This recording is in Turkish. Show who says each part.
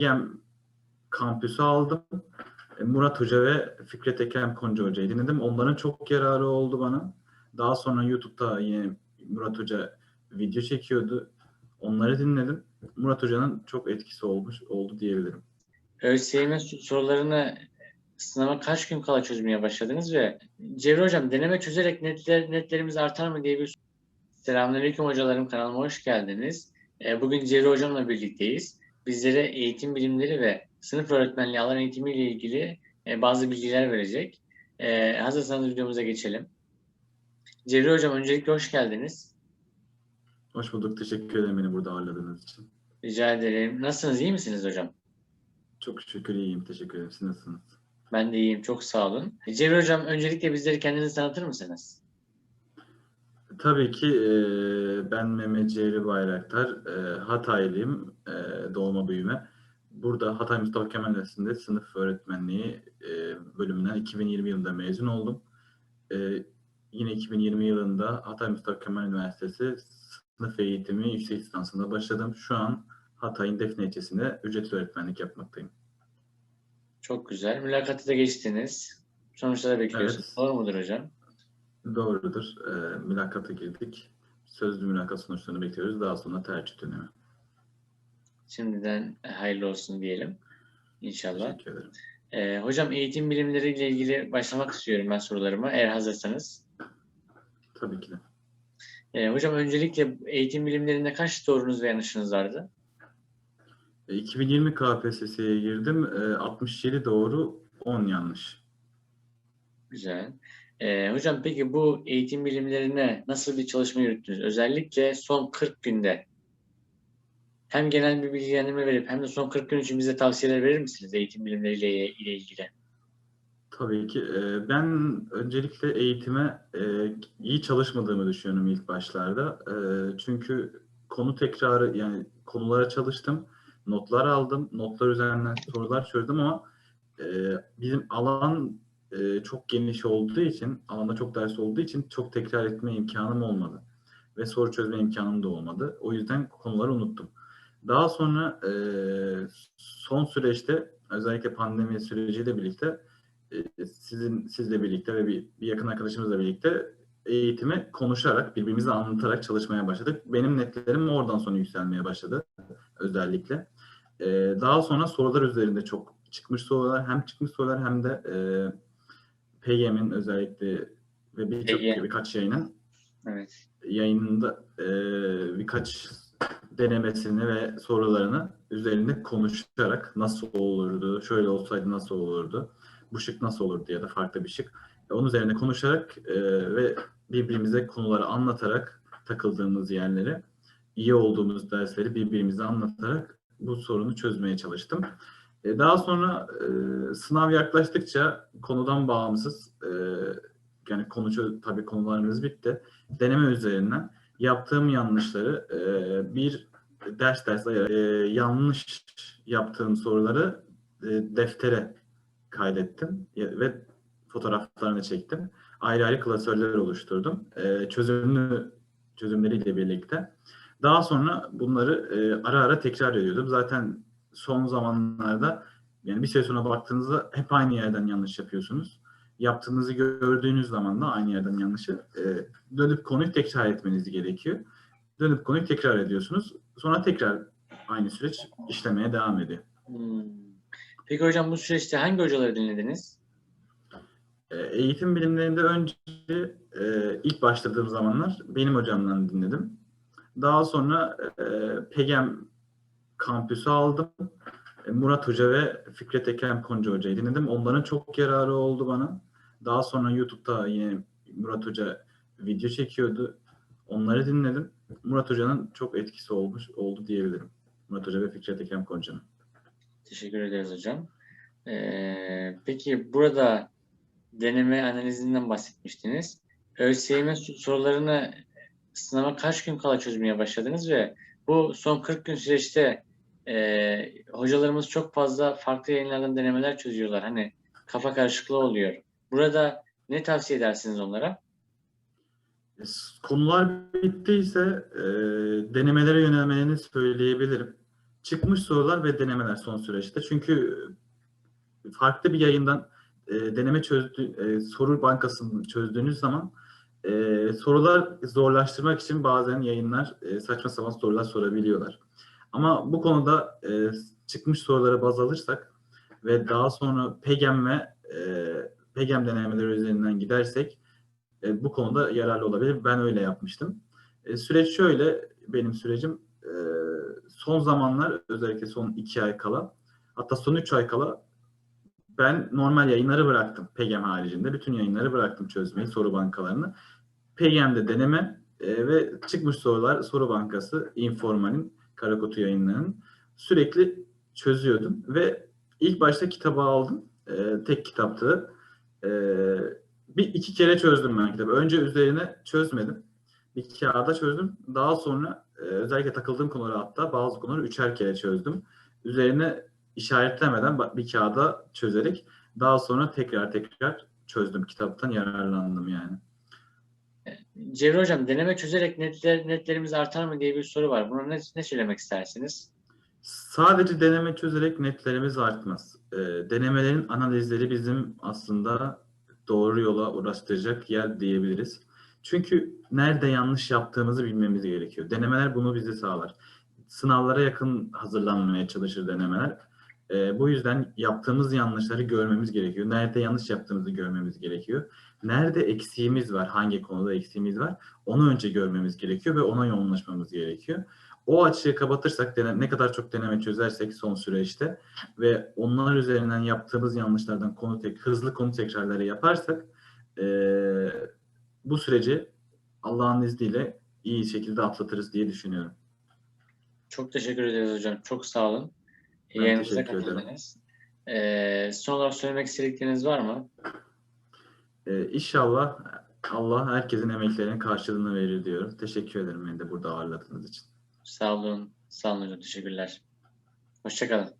Speaker 1: PGM kampüsü aldım. E, Murat Hoca ve Fikret Ekrem Konca Hoca'yı dinledim. Onların çok yararı oldu bana. Daha sonra YouTube'da yine Murat Hoca video çekiyordu. Onları dinledim. Murat Hoca'nın çok etkisi olmuş oldu diyebilirim.
Speaker 2: ÖSYM sorularını sınava kaç gün kala çözmeye başladınız ve Cevri Hocam deneme çözerek netler, netlerimiz artar mı diye bir Selamünaleyküm hocalarım kanalıma hoş geldiniz. Ee, Bugün Cevri Hocam'la birlikteyiz. Bizlere eğitim bilimleri ve sınıf öğretmenliği alan eğitimiyle ilgili e, bazı bilgiler verecek. Ee, Hazırsanız videomuza geçelim. Cevri Hocam öncelikle hoş geldiniz.
Speaker 1: Hoş bulduk. Teşekkür ederim beni burada ağırladığınız için.
Speaker 2: Rica ederim. Nasılsınız? iyi misiniz hocam?
Speaker 1: Çok şükür iyiyim. Teşekkür ederim. Siz nasılsınız?
Speaker 2: Ben de iyiyim. Çok sağ olun. Cevri Hocam öncelikle bizleri kendinizi tanıtır mısınız?
Speaker 1: Tabii ki e, ben Mehmet Cevri Bayraktar. E, Hataylıyım. E, doğma büyüme. Burada Hatay Mustafa Kemal Üniversitesi'nde sınıf öğretmenliği e, bölümünden 2020 yılında mezun oldum. E, yine 2020 yılında Hatay Mustafa Kemal Üniversitesi sınıf eğitimi yüksek lisansında başladım. Şu an Hatay'ın Defne ilçesinde ücretli öğretmenlik yapmaktayım.
Speaker 2: Çok güzel. Mülakatı da geçtiniz. Sonuçları bekliyorsunuz.
Speaker 1: Evet.
Speaker 2: Doğru mudur hocam?
Speaker 1: Doğrudur. E, mülakata girdik. Sözlü mülakat sonuçlarını bekliyoruz. Daha sonra tercih dönemi.
Speaker 2: Şimdiden hayırlı olsun diyelim. İnşallah.
Speaker 1: Teşekkür ederim.
Speaker 2: Ee, hocam eğitim bilimleriyle ilgili başlamak istiyorum ben sorularıma eğer hazırsanız.
Speaker 1: Tabii ki de.
Speaker 2: Ee, hocam öncelikle eğitim bilimlerinde kaç sorunuz ve yanlışınız vardı?
Speaker 1: E, 2020 KPSS'ye girdim. E, 67 doğru, 10 yanlış.
Speaker 2: Güzel. Ee, hocam peki bu eğitim bilimlerine nasıl bir çalışma yürüttünüz? Özellikle son 40 günde hem genel bir bilgilendirme verip hem de son 40 gün için bize tavsiyeler verir misiniz eğitim bilimleriyle ile ilgili?
Speaker 1: Tabii ki. E, ben öncelikle eğitime e, iyi çalışmadığımı düşünüyorum ilk başlarda. E, çünkü konu tekrarı yani konulara çalıştım, notlar aldım, notlar üzerinden sorular çözdüm ama e, bizim alan e, çok geniş olduğu için, alanda çok ders olduğu için çok tekrar etme imkanım olmadı. Ve soru çözme imkanım da olmadı. O yüzden konuları unuttum. Daha sonra e, son süreçte özellikle pandemi süreciyle birlikte e, sizin sizle birlikte ve bir, bir yakın arkadaşımızla birlikte eğitimi konuşarak, birbirimize anlatarak çalışmaya başladık. Benim netlerim oradan sonra yükselmeye başladı özellikle. E, daha sonra sorular üzerinde çok çıkmış sorular, hem çıkmış sorular hem de e, PGM'in özellikle ve birçok
Speaker 2: PGM.
Speaker 1: birkaç yayının
Speaker 2: Evet.
Speaker 1: yayınında e, birkaç denemesini ve sorularını üzerinde konuşarak nasıl olurdu, şöyle olsaydı nasıl olurdu, bu şık nasıl olurdu ya da farklı bir şık. Onun üzerine konuşarak e, ve birbirimize konuları anlatarak takıldığımız yerleri, iyi olduğumuz dersleri birbirimize anlatarak bu sorunu çözmeye çalıştım. E, daha sonra e, sınav yaklaştıkça konudan bağımsız, e, yani konu tabii konularımız bitti. Deneme üzerinden yaptığım yanlışları e, bir ders ders e, yanlış yaptığım soruları e, deftere kaydettim ve fotoğraflarını çektim. Ayrı ayrı klasörler oluşturdum. E, çözümlü çözümleriyle birlikte. Daha sonra bunları e, ara ara tekrar ediyordum. Zaten son zamanlarda yani bir süre sonra baktığınızda hep aynı yerden yanlış yapıyorsunuz. Yaptığınızı gördüğünüz zaman da aynı yerden yanlışı e, dönüp konuyu tekrar etmeniz gerekiyor. Dönüp konuyu tekrar ediyorsunuz. Sonra tekrar aynı süreç işlemeye devam ediyor.
Speaker 2: Hmm. Peki hocam bu süreçte hangi hocaları dinlediniz?
Speaker 1: E, eğitim bilimlerinde önce e, ilk başladığım zamanlar benim hocamdan dinledim. Daha sonra e, PGM kampüsü aldım. E, Murat Hoca ve Fikret Ekrem Konca Hoca'yı dinledim. Onların çok yararı oldu bana. Daha sonra YouTube'da yine Murat Hoca video çekiyordu. Onları dinledim. Murat Hoca'nın çok etkisi olmuş oldu diyebilirim. Murat Hoca ve Fikret Ekrem Konca'nın.
Speaker 2: Teşekkür ederiz hocam. Ee, peki burada deneme analizinden bahsetmiştiniz. ÖSYM sorularını sınava kaç gün kala çözmeye başladınız ve bu son 40 gün süreçte e, hocalarımız çok fazla farklı yayınlardan denemeler çözüyorlar. Hani kafa karışıklığı oluyor. Burada ne tavsiye edersiniz onlara?
Speaker 1: E, Konular bittiyse e, denemelere yönelmelerini söyleyebilirim. çıkmış sorular ve denemeler son süreçte. Çünkü farklı bir yayından e, deneme çözdü, e, soru bankasını çözdüğünüz zaman e, sorular zorlaştırmak için bazen yayınlar e, saçma sapan sorular sorabiliyorlar. Ama bu konuda e, çıkmış sorulara baz alırsak ve daha sonra PEGEM ve e, PEGEM denemeleri üzerinden gidersek e, bu konuda yararlı olabilir. Ben öyle yapmıştım. E, süreç şöyle, benim sürecim e, son zamanlar özellikle son iki ay kala hatta son üç ay kala ben normal yayınları bıraktım. PEGEM haricinde. Bütün yayınları bıraktım çözmeyi, soru bankalarını. PEGEM'de deneme e, ve çıkmış sorular soru bankası Informal'in Karakutu yayınlarının sürekli çözüyordum ve ilk başta kitabı aldım. E, tek kitaptı. E, bir iki kere çözdüm ben kitabı. Önce üzerine çözmedim. Bir kağıda çözdüm. Daha sonra e, özellikle takıldığım konuları hatta bazı konuları üçer kere çözdüm. Üzerine işaretlemeden bir kağıda çözerek daha sonra tekrar tekrar çözdüm. Kitaptan yararlandım yani.
Speaker 2: Cevri Hocam deneme çözerek netler, netlerimiz artar mı diye bir soru var. Buna ne, ne söylemek istersiniz?
Speaker 1: Sadece deneme çözerek netlerimiz artmaz. Ee, denemelerin analizleri bizim aslında doğru yola ulaştıracak yer diyebiliriz. Çünkü nerede yanlış yaptığımızı bilmemiz gerekiyor. Denemeler bunu bize sağlar. Sınavlara yakın hazırlanmaya çalışır denemeler. Ee, bu yüzden yaptığımız yanlışları görmemiz gerekiyor. Nerede yanlış yaptığımızı görmemiz gerekiyor. Nerede eksiğimiz var, hangi konuda eksiğimiz var onu önce görmemiz gerekiyor ve ona yoğunlaşmamız gerekiyor. O açığı kapatırsak, ne kadar çok deneme çözersek son süreçte ve onlar üzerinden yaptığımız yanlışlardan konu tek, hızlı konu tekrarları yaparsak eee, bu süreci Allah'ın izniyle iyi şekilde atlatırız diye düşünüyorum.
Speaker 2: Çok teşekkür ederiz hocam. Çok sağ olun.
Speaker 1: Ben
Speaker 2: Yayınımıza katıldınız. Ee, son olarak söylemek istedikleriniz var mı?
Speaker 1: Eee inşallah Allah herkesin emeklerinin karşılığını verir diyorum. Teşekkür ederim beni de burada ağırladığınız için.
Speaker 2: Sağ olun. Sağ olun hocam. Teşekkürler. Hoşçakalın.